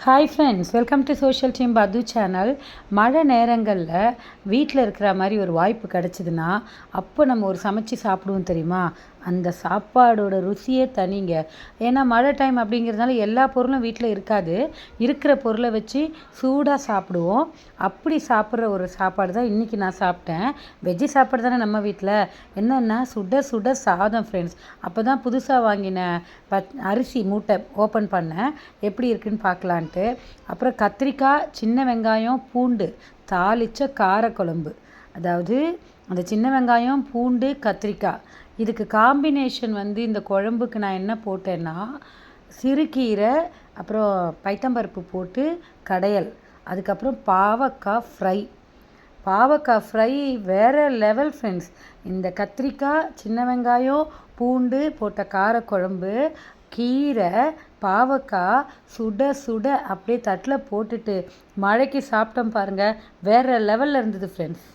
Hi friends welcome to social team பது channel மழை நேரங்களில் வீட்டில் இருக்கிற மாதிரி ஒரு வாய்ப்பு கிடச்சிதுன்னா அப்போ நம்ம ஒரு சமைச்சு சாப்பிடுவோம் தெரியுமா? அந்த சாப்பாடோட ருசியே தனிங்க. ஏன்னா மழை டைம் அப்படிங்கிறதுனால எல்லா பொருளும் வீட்டில் இருக்காது. இருக்கிற பொருளை வச்சு சூடாக சாப்பிடுவோம். அப்படி சாப்பிட்ற ஒரு சாப்பாடு தான் இன்றைக்கி நான் சாப்பிட்டேன். வெஜ்ஜி சாப்பாடு தானே நம்ம வீட்டில் என்னென்னா சுட சுட சாதம் ஃப்ரெண்ட்ஸ் அப்போ தான் புதுசாக வாங்கின ப அரிசி மூட்டை ஓப்பன் பண்ணேன். எப்படி இருக்குன்னு பார்க்கலான்ட்டு. அப்புறம் கத்திரிக்காய் சின்ன வெங்காயம் பூண்டு தாளித்த காரக்குழம்பு. அதாவது அந்த சின்ன வெங்காயம் பூண்டு கத்திரிக்காய். இதுக்கு காம்பினேஷன் வந்து இந்த குழம்புக்கு நான் என்ன போட்டேன்னா சிறுகீரை அப்புறம் பைத்தம்பருப்பு போட்டு கடையல். அதுக்கப்புறம் பாவக்காய் ஃப்ரை. பாவக்காய் ஃப்ரை வேறு லெவல் ஃப்ரெண்ட்ஸ் இந்த கத்திரிக்காய் சின்ன வெங்காயம் பூண்டு போட்ட காரக்குழம்பு கீரை பாவக்காய் சுட சுட அப்படியே தட்டில் போட்டுட்டு மழைக்கு சாப்பிட்டோம் பாருங்கள் வேறு லெவலில் இருந்தது ஃப்ரெண்ட்ஸ்